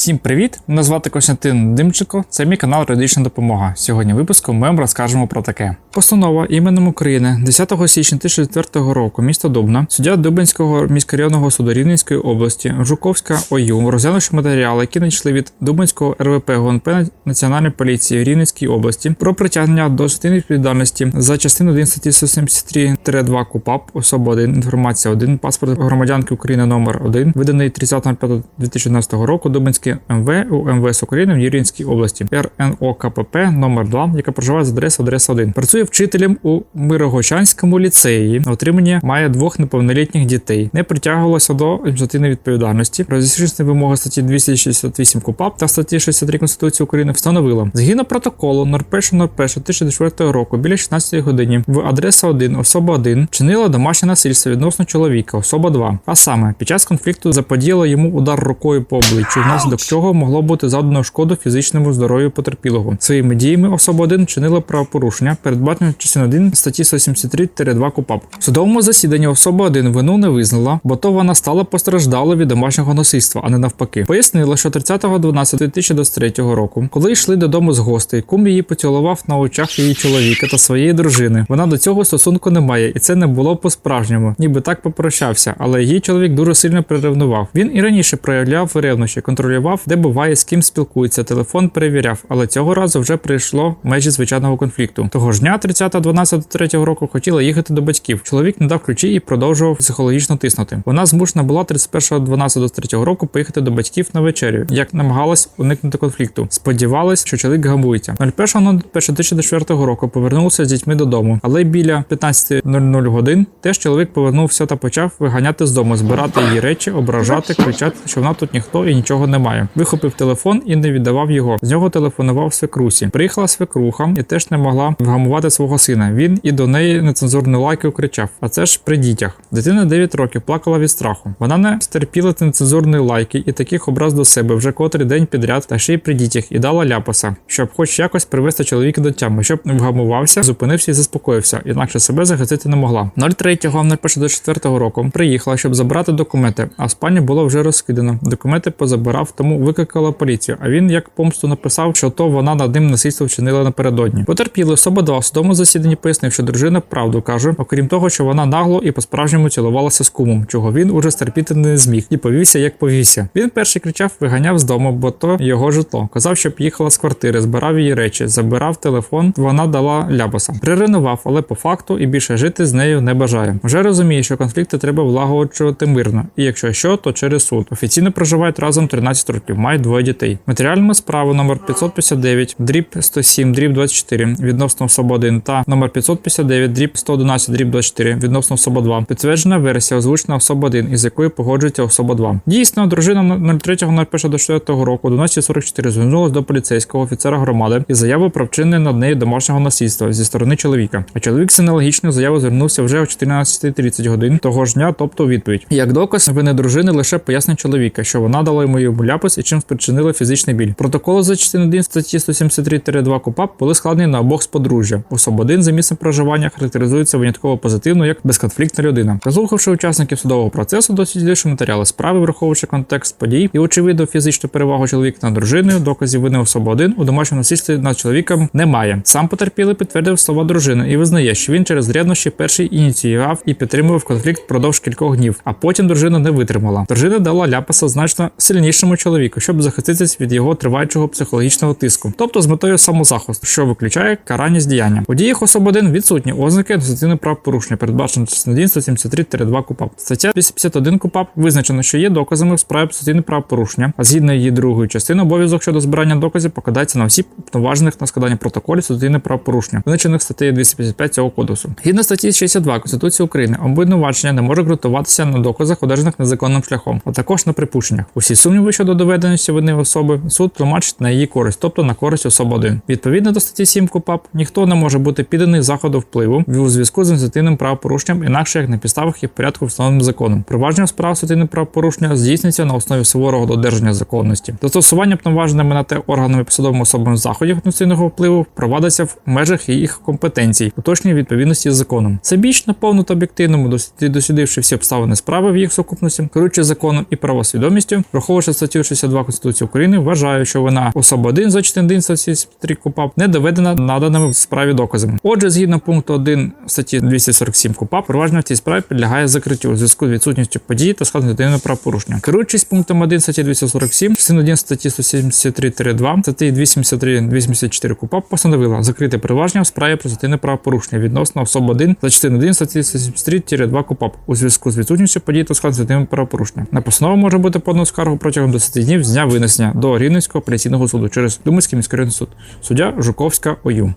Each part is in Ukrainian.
Всім привіт! Мене звати Костянтин Димченко. Це мій канал Юридична допомога. Сьогодні випуском ми вам розкажемо про таке. Постанова іменем України 10 січня 2004 року, місто Дубна, суддя Дубинського міськрайонного суду Рівненської області, Жуковська ОЮ, розглянувши матеріали, які надійшли від Дубинського РВП ГУНП Національної поліції в Рівненській області про притягнення до частини відповідальності за частину 1 статті 173-2 КУПАП, особа 1, інформація 1, паспорт громадянки України номер 1, виданий 30.05.2011 року Дубинське МВ у МВС України в Юрінській області, РНО КПП номер 2 яка проживає за адресою адреса 1. Працює вчителем у Мирогощанському ліцеї. Отримання має двох неповнолітніх дітей. Не притягувалося до адміністративної відповідальності. Розрішення вимоги статті 268 КУПАП та статті 63 Конституції України встановила. Згідно протоколу 01.01.2004 року біля 16 годині в адреса 1 особа 1 чинила домашнє насильство відносно чоловіка, особа 2. А саме під час конфлікту заподіяла йому удар рукою по обличчю, внаслідок чого могло бути завдано шкоду фізичному здоров'ю потерпілого. Своїми діями особа 1 чинила правопорушення, передбачено частиною 1 статті 173-2 КУПАП. В судовому засіданні особа 1 вину не визнала, бо то вона стала постраждалою від домашнього насильства, а не навпаки. Пояснила, що 30.12.2023 року, коли йшли додому з гостей, кум її поцілував на очах її чоловіка та своєї дружини. Вона до цього стосунку не має, і це не було по-справжньому, ніби так попрощався. Але її чоловік дуже сильно приревнував. Він і раніше проявляв ревнощі, контролював, де буває, з ким спілкується. Телефон перевіряв, але цього разу вже прийшло межі звичайного конфлікту. Того ж дня, 30.12.3 року, хотіла їхати до батьків. Чоловік не дав ключі і продовжував психологічно тиснути. Вона змушена була 31.12.3 року поїхати до батьків на вечерю, як намагалась уникнути конфлікту. Сподівалась, що чоловік гамується. 01.01.2004 року повернулася з дітьми додому, але біля 15.00 годин теж чоловік повернувся та почав виганяти з дому, збирати її речі, ображати, кричати, що вона тут ніхто і нічого немає. Вихопив телефон і не віддавав його. З нього телефонував свекрусі. Приїхала свекруха і теж не могла вгамувати свого сина. Він і до неї нецензурні лайки кричав. А це ж при дітях. Дитина 9 років плакала від страху. Вона не стерпіла нецензурні лайки і таких образ до себе вже котрий день підряд, та ще й при дітях, і дала ляпаса, щоб хоч якось привести чоловіка до тями, щоб не вгамувався, зупинився і заспокоївся, інакше себе захистити не могла. 03.01.4 року приїхала, щоб забрати документи, а в спальні було вже розкидано. Документи позабирав, тому викликала поліцію. А він, як помсту, написав, що то вона над ним насильство вчинила напередодні. Потерпіли особа 2 в судовому засіданні пояснив, що дружина правду каже, окрім того, що вона нагло і по-справжньому цілувалася з кумом, чого він уже стерпіти не зміг, і повівся, як повівся. Він перший кричав, виганяв з дому, бо то його житло. Казав, щоб їхала з квартири, збирав її речі, забирав телефон. Вона дала ляпаса. Приревнував, але по факту і більше жити з нею не бажає. Вже розуміє, що конфлікти треба влагоджувати мирно, і якщо що, то через суд. Офіційно проживають разом 13 років, мають двоє дітей. Матеріальними справу номер 559, дріб 107, дріб 24 відносно особа 1 та номер 559, дріб 111, дріб 24 відносно особа 2. Підтверджена версія озвучена особа 1, із якою погоджується особа 2. Дійсно, дружина 03.01.24 року о 12.44 звернулася до поліцейського офіцера громади із заявою про вчинення над нею домашнього насильства зі сторони чоловіка. А чоловік з аналогічною заявою звернувся вже о 14.30 годин того ж дня, тобто відповідь. Як доказ вини дружини лише пояснення чоловіка, що вона дала йому йому ляпис і чим спричинила фізичний біль. Протоколи за частиною 1 статті 173-2 КУПАП були складені на обох з подружжя. Особа 1 за місцем проживання характеризується винятково позитивно як безконфліктна людина. Прослухавши учасників судового процесу, дослідивши матеріали справи, враховуючи контекст подій і очевидно фізичну перевагу чоловіка над дружиною, доказів вини особи 1 у домашньому насильстві над чоловіком немає. Сам потерпілий підтвердив слова дружини і визнає, що він через ревнощі перший ініціював і підтримував конфлікт впродовж кількох днів, а потім дружина не витримала. Дружина дала ляпаса значно сильнішому чоловіку, щоб захиститись від його триваючого психологічного тиску, тобто з метою самозахисту, що виключає карання з діяння. У діях особи 1 відсутні ознаки адміністративного правопорушення, передбачено частиною 1 173-2 КУПАП. Стаття 251 КУПАП визначено, що є доказами в справі адміністративного правопорушення, а згідно її другої частини обов'язок щодо збирання доказів покладається на осіб, уповноважених на складання протоколів адміністративного правопорушення, визначених статтею 255 цього кодексу. Згідно статті 62 Конституції України, обвинувачення не може ґрунтуватися на доказах, одержаних незаконним шляхом, а також на припущеннях. Усі сумніви щодо доведеності вини особи суд тлумачить на її користь, тобто на користь особи 1. Відповідно до статті 7 КУПАП, ніхто не може бути підданий заходу впливу у зв'язку з адміністративним правопорушенням, інакше як на підставах і в порядку встановленим законом. Провадження справ адміністративного правопорушення здійснюється на основі суворого додержання законності. Застосування повноваженими на те органами посадовими особами заходів адміністративного впливу провадиться в межах їх компетенцій, уточнені відповідності з законом. Всебіч наповну та об'єктивному дослідивши всі обставини справи в їх сукупності, керуючи законом і правосвідомістю, враховуючи статтю 62 Конституції України вважаю, що вона особа 1 за частини 1 статті 3 КУПАП не доведена наданими в справі доказами. Отже, згідно пункту 1 статті 247 КУПАП, провадження в цій справі підлягає закриттю у зв'язку з відсутністю події та складу дитини правопорушення. Керуючись пунктом 1 статті 247, частина 1 статті 173-2, статті 273-284 КУПАП постановила закрити провадження в справі про частини правопорушення відносно особи 1 за частину 1 статті 173-2 КУПАП у зв'язку з відсутністю подій та складу дитини правопорушення. На постанову може бути подано скаргу протягом 10 днів з дня винесення до Рівненського апеляційного суду через Думанський міськрайонний суд. Суддя Жуковська ОЮ.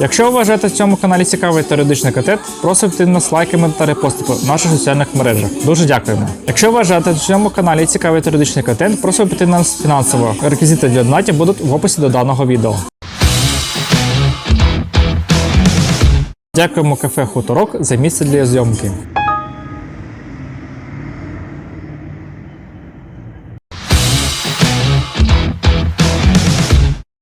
Якщо вважаєте в цьому каналі цікавий та юридичний контент, просимо підтримати нас лайками та репостами в наших соціальних мережах. Дуже дякуємо. Якщо вважаєте в цьому каналі цікавий та юридичний контент, просимо підтримати нас фінансово. Реквізити для донатів будуть в описі до даного відео. Дякуємо кафе Хуторок за місце для зйомки.